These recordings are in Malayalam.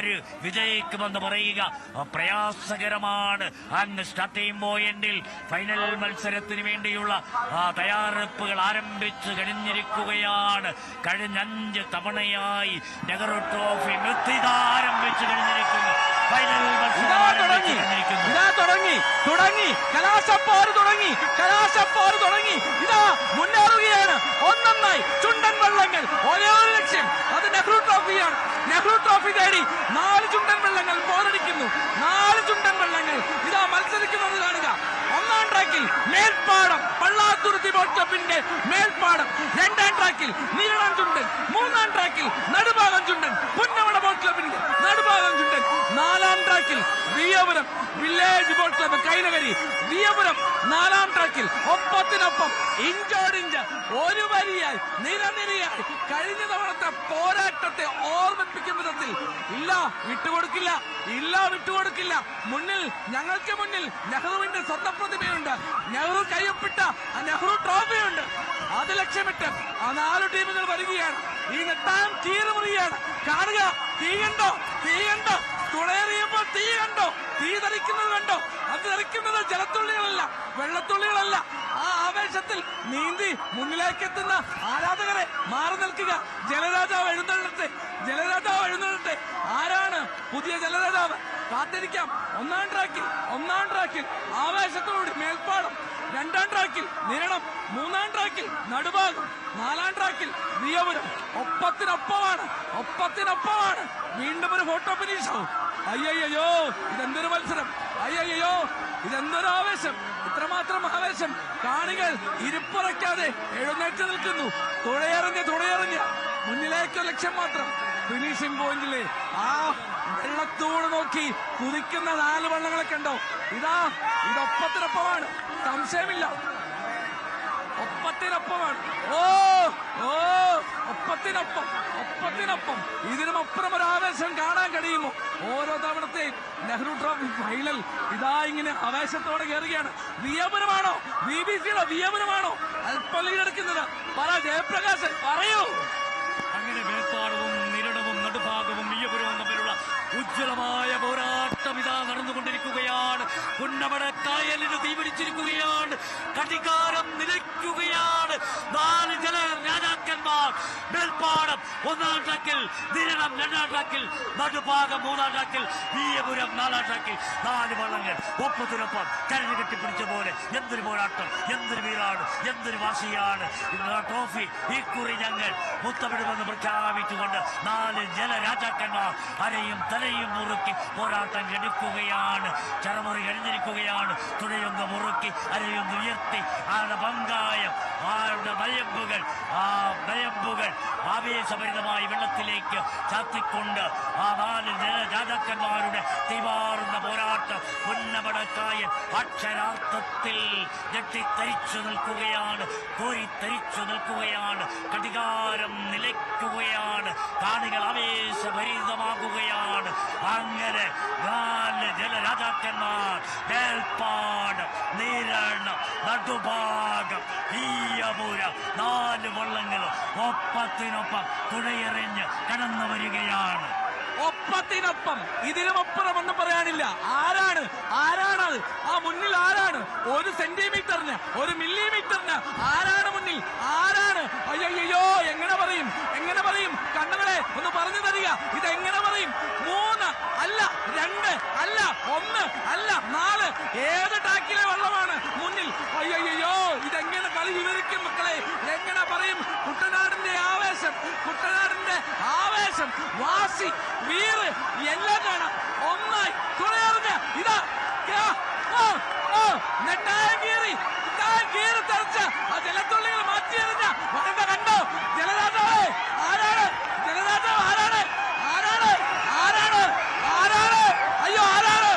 ആര് വിജയിക്കുമെന്ന് പറയുക? പ്രയാസകരമാണ്. അങ്ങ് സ്റ്റാർട്ടിംഗ് പോയിന്റിൽ ഫൈനൽ മത്സരത്തിന് വേണ്ടിയുള്ള തയ്യാറെടുപ്പുകൾ ആരംഭിച്ചു കഴിഞ്ഞിരിക്കുകയാണ്. കഴിഞ്ഞ അഞ്ച് തവണയായി നെഹ്റു ട്രോഫി മെത്തിത ആരംഭിച്ചു കഴിഞ്ഞിരിക്കുന്നു. ഫൈനൽ തുടങ്ങി. തുടങ്ങി. തുടങ്ങി. കലാശപ്പോര് തുടങ്ങി. കലാശപ്പോര് തുടങ്ങി. ഇതാ മുന്നേറുകയാണ്. ഒന്നൊന്നായി. ചുണ്ടൻ വള്ളങ്ങൾ. ഒരേ ഒരു ലക്ഷ്യം. അത് നെഹ്റു ട്രോഫിയാണ്. നെഹ്റു ട്രോഫി തേടി നാല് ചുണ്ടൻ വെള്ളങ്ങൾ പോരടിക്കുന്നു നാല് ചുണ്ടൻ വെള്ളങ്ങൾ ഇതാ മത്സരിക്കുന്നത് കാണുക. ഒന്നാം ട്രാക്കിൽ മേൽപ്പാടം പള്ളാത്തുരുത്തി ബോട്ട് ബോട്ടപ്പിന്റെ മേൽപ്പാടം. രണ്ടാം ട്രാക്കിൽ നീളം ചുണ്ടൻ മൂന്നാം ട്രാക്കിൽ നടുഭാഗം ചുണ്ടൻ പുന്നവട ബോട്ട് ക്ലബിന്റെ നടുഭാഗം ചുണ്ടൻ. നാലാം ട്രാക്കിൽ Veeyapuram village boat club Kainakary Veeyapuram നാലാം ട്രാക്കിൽ ഒപ്പത്തിനൊപ്പം ഇഞ്ചോടിഞ്ച് ഒരു വരിയായി നിരനിരയായി കഴിഞ്ഞ തവണത്തെ പോരാട്ടത്തെ ഓർമ്മിപ്പിക്കും വിധത്തിൽ ഇല്ല വിട്ടുകൊടുക്കില്ല ഇല്ല വിട്ടുകൊടുക്കില്ല. മുന്നിൽ ഞങ്ങൾക്ക് മുന്നിൽ നെഹ്റുവിന്റെ സ്വന്തം പ്രതിമയുണ്ട്. നെഹ്റു കയ്യപ്പെട്ട ആ നെഹ്റു ട്രോഫിയുണ്ട്. അത് ലക്ഷ്യമിട്ട് ആ നാല് ടീമുകൾ വരികയാണ്. ഈ നെട്ടായം തീരുമുറിയാണ് കാണുക തീ കണ്ടോ? തീ കണ്ടോ? തുളയെറിയുമ്പോൾ തീ കണ്ടോ? തീ തെറിക്കുന്നത് കണ്ടോ? അത് തെറിക്കുന്നത് ജലത്തുള്ളികളല്ല വെള്ളത്തുള്ളികളല്ല. ആ ആവേശത്തിൽ നീന്തി മുന്നിലേക്ക് എത്തുന്ന ആരാധകരെ മാറി നിൽക്കുക. ജലരാജാവ് എഴുന്നള്ളട്ടെ ജലരാജാവ് എഴുന്നള്ളട്ടെ. ആരാണ് പുതിയ ജലരാജാവ്? കാത്തിരിക്കാം. ഒന്നാം ട്രാക്കിൽ ഒന്നാം ട്രാക്കിൽ ആവേശത്തോടുകൂടി മേൽപ്പാടം രണ്ടാം ട്രാക്കിൽ നിരണം. മൂന്നാം ട്രാക്കിൽ നടുഭാഗം. നാലാം ട്രാക്കിൽ നിയമനം ഒപ്പത്തിനൊപ്പമാണ്. ഒപ്പത്തിനൊപ്പമാണ്. വീണ്ടും ഒരു ഫോട്ടോ ഫിനിഷാവും അയ്യയ്യോ ഇതെന്തൊരു മത്സരം. അയ്യയ്യോ ഇതെന്തൊരു ആവേശം. ഇത്രമാത്രം ആവേശം. കാണികൾ ഇരിപ്പുറയ്ക്കാതെ എഴുന്നേറ്റ് നിൽക്കുന്നു. തുഴയെറിഞ്ഞ് തുഴയെറിഞ്ഞ്. മുന്നിലേക്ക് ലക്ഷ്യം മാത്രം. ഫിനിഷിംഗ് പോയിന്റിലെ നോക്കി കുതിക്കുന്ന നാല് വള്ളങ്ങളൊക്കെ ഉണ്ടോ? ഇതാ ഇതൊപ്പത്തിനൊപ്പമാണ്. സംശയമില്ല. ഒപ്പത്തിനൊപ്പമാണ്. ഓ ഓ ഒപ്പത്തിനൊപ്പം ഒപ്പത്തിനൊപ്പം. ഇതിനും അപ്പുറം ഒരു ആവേശം കാണാൻ കഴിയുമോ? ഓരോ തവണത്തെയും നെഹ്റു ട്രോഫി ഫൈനൽ ഇതാ ഇങ്ങനെ ആവേശത്തോടെ കയറുകയാണ്. വിയപുരമാണോ ബി ബി സിയുടെ വിയപുരമാണോ അല്പം ലീഡെടുക്കുന്നത് പറ ജയപ്രകാശൻ പറയൂ. അങ്ങനെ മേൽപ്പാടവും ഉജ്ജ്വലമായ പോരാട്ടം ഇതാ നടന്നുകൊണ്ടിരിക്കുകയാണ്. പുന്നമട കായലിന് തീപിടിച്ചിരിക്കുകയാണ്. കടികാരം നിലയ്ക്കുകയാണ്. നാല് ജല രാജാക്കന്മാർ മേൽപ്പാടം ഒന്നാം ട്രാക്കിൽ നിരണം രണ്ടാം ട്രാക്കിൽ നടുഭാഗം മൂന്നാം ട്രാക്കിൽ വീയപുരം നാലാം ട്രാക്കിൽ. നാല് വള്ളങ്ങൾ ഒപ്പത്തിനൊപ്പം കരഞ്ഞു കെട്ടിപ്പിടിച്ച പോലെ എന്തൊരു പോരാട്ടം എന്തൊരു വീരാണ് എന്തൊരു വാശിയാണ്. ട്രോഫി ഈ കുറി ഞങ്ങൾ മുത്തമിടുമെന്ന് പ്രഖ്യാപിച്ചുകൊണ്ട് നാല് ജലരാജാക്കന്മാർ അരയും തലയും മുറുക്കി പോരാട്ടം എടുക്കുകയാണ്. ചരമുറി കഴിഞ്ഞിരിക്കുകയാണ് തുഴയൊന്ന് മുറുക്കി അരയൊന്ന് ഉയർത്തി ആരുടെ പങ്കായം ആരുടെ വയമ്പുകൾ ആ നയമ്പുകൾ ആവേശഭരിതമായി വെള്ളത്തിലേക്ക് ചാത്തിക്കൊണ്ട് ആ നാല് രാജാക്കന്മാരുടെ തിവാറുന്ന പോരാട്ടം പൊന്നമടക്കായ അക്ഷരാർത്ഥത്തിൽ ഞെട്ടിത്തരിച്ചു നിൽക്കുകയാണ് കോരിത്തരിച്ചു നിൽക്കുകയാണ് കടികാരം നിലയ്ക്കുകയാണ് കാണികൾ ആവേശഭരിതമാകുകയാണ്. അങ്ങനെ നാല് ജലരാജാക്കന്മാർ മേൽപ്പാട് നീരണം നടുഭാഗം. ഈയപുരം നാല് വള്ളങ്ങളും ഒപ്പത്തിനൊപ്പം തുഴയെറിഞ്ഞ് കടന്നു വരികയാണ്. ഒപ്പത്തിനൊപ്പം. ഇതിനും അപ്പുറം ഒന്നും പറയാനില്ല. ആരാണ്? ആരാണത് ആ മുന്നിൽ ആരാണ്? ഒരു സെന്റിമീറ്ററിന് ഒരു മില്ലിമീറ്ററിന് ആരാണ് മുന്നിൽ? ആരാണ്? അയ്യോ എങ്ങനെ പറയും? എങ്ങനെ പറയും? കണ്ണുകളെ ഒന്ന് പറഞ്ഞു തരിക ഇത് എങ്ങനെ പറയും മൂന്ന് അല്ല രണ്ട് അല്ല ഒന്ന് അല്ല നാല് ഏത് ടാക്കിലെ വെള്ളമാണ് മുന്നിൽ അയ്യോ ഇതെങ്ങനെ കളി വിവരിക്കും മക്കളെ എങ്ങനെ പറയും കുട്ടനാടിന്റെ ആവേശം കുട്ടനാടിന്റെ ആവേശം വാശി വീറ് എല്ലാം കാണാം. ഒന്നായി തുണയറിഞ്ഞ ഇതാ കീറി. കീറി തെറിച്ച. വരണ്ട കണ്ടോ? ജലരാജാവേ ആരാണ്? ജലരാജാവ് ആരാണ്? ആരാണ്? ആരാണ്? ആരാണ്? അയ്യോ ആരാണ്?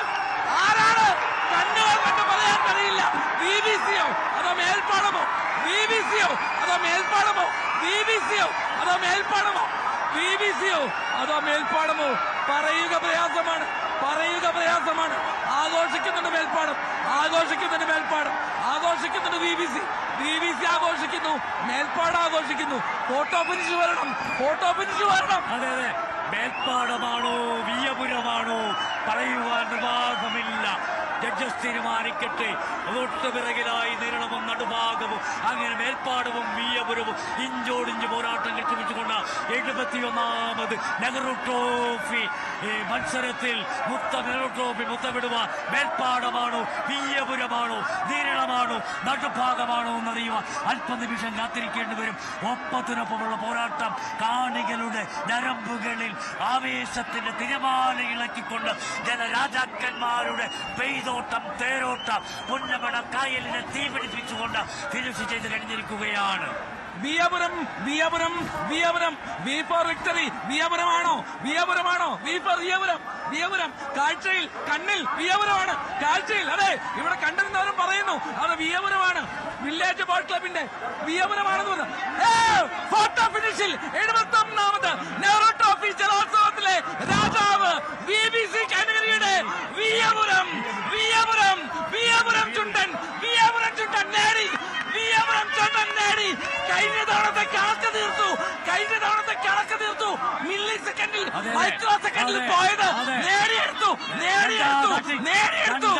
ആരാണ്? കണ്ണുകൾ കണ്ട് പറയാൻ കഴിയില്ല. ബി ബി സിയോ അതോ മേൽപ്പാടമോ? ബി ബി സിയോ അതോ മേൽപ്പാടമോ? ബി ബി സിയോ അതോ മേൽപ്പാടമോ? പി വി സിയോ അതോ മേൽപ്പാടമോ? പറയുക പ്രയാസമാണ്. പറയുക പ്രയാസമാണ്. ആഘോഷിക്കുന്നുണ്ട് മേൽപ്പാടം. ആഘോഷിക്കുന്നുണ്ട് മേൽപ്പാടം. ആഘോഷിക്കുന്നുണ്ട് B B C. B B C ആഘോഷിക്കുന്നു. മേൽപ്പാടം ആഘോഷിക്കുന്നു. ഫോട്ടോ ഫിനിഷ് വരണം. ഫോട്ടോ ഫിനിഷ് വരണം. അതെ അതെ. മേൽപ്പാടമാണോ? വിയപുരമാണോ പറയുവാൻ നിർവാഹമില്ല ജഡ്ജസ് തീരുമാനിക്കട്ടെ. തൊട്ട് പിറകിലായി നേരിടവും നടുഭാഗവും അങ്ങനെ മേൽപ്പാടവും വിയപുരവും ഇഞ്ചോടിഞ്ച് പോരാട്ടം കെട്ടിപ്പിടിച്ചു എഴുപത്തിയൊന്നാമത് നെഹ്റു ട്രോഫി. മത്സരത്തിൽ മുത്ത നെഹ്റു ട്രോഫി മുത്തമിടുവാൻ മേൽപ്പാടമാണോ വീയപുരമാണോ നീരളമാണോ നടുഭാഗമാണോ എന്നറിയുവാൻ അല്പനിമിഷം കാത്തിരിക്കേണ്ടി വരും. ഒപ്പത്തിനൊപ്പമുള്ള പോരാട്ടം കാണികളുടെ നരമ്പുകളിൽ ആവേശത്തിന്റെ തിരമാല ഇളക്കിക്കൊണ്ട് ജനരാജാക്കന്മാരുടെ പെയ്തോട്ടം തേരോട്ടം പുന്നമട കായലിനെ തീപിടിപ്പിച്ചുകൊണ്ട് ഫിനിഷ് ചെയ്ത് കഴിഞ്ഞിരിക്കുകയാണ്. Veeyapuram Veeyapuram Veeyapuram. V for victory വിയപുരമാണോ? വിയപുരമാണോ? V for Veeyapuram. Veeyapuram. കാഴ്ചയിൽ കണ്ണിൽ വിയപുരമാണ്. കാഴ്ചയിൽ അതെ ഇവിടെ കണ്ടിരുന്നവരും പറയുന്നു അത് വിയപുരമാണ്. വില്ലേജ് ബോൾ ക്ലബിന്റെ വിയപുരമാണെന്ന് പറഞ്ഞു. ഫോട്ടോ ഫിനിഷിൽ എഴുപത്തി ഒന്നാമത് നെഹ്റു ട്രോഫി ജലോത്സവത്തിലെ രാജാവ് ബി ബി സി കാറ്റഗറിയുടെ വിയപുരം വിയപുരം വിയപുരം ചുണ്ടൻ വിയപുരം ചുണ്ടൻ നേടി നേടി. കഴിഞ്ഞ തവണത്തെ കണക്ക് തീർത്തു. കഴിഞ്ഞ തവണത്തെ കണക്ക് തീർത്തു. മില്ലി സെക്കൻഡിൽ. മൈക്രോ സെക്കൻഡിൽ പോയത്. നേടിയെടുത്തു. നേടിയെടുത്തു. നേടിയെടുത്തു.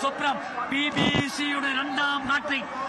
സ്വപ്നം. ബി ബി സിയുടെ രണ്ടാം ഹാട്രിക്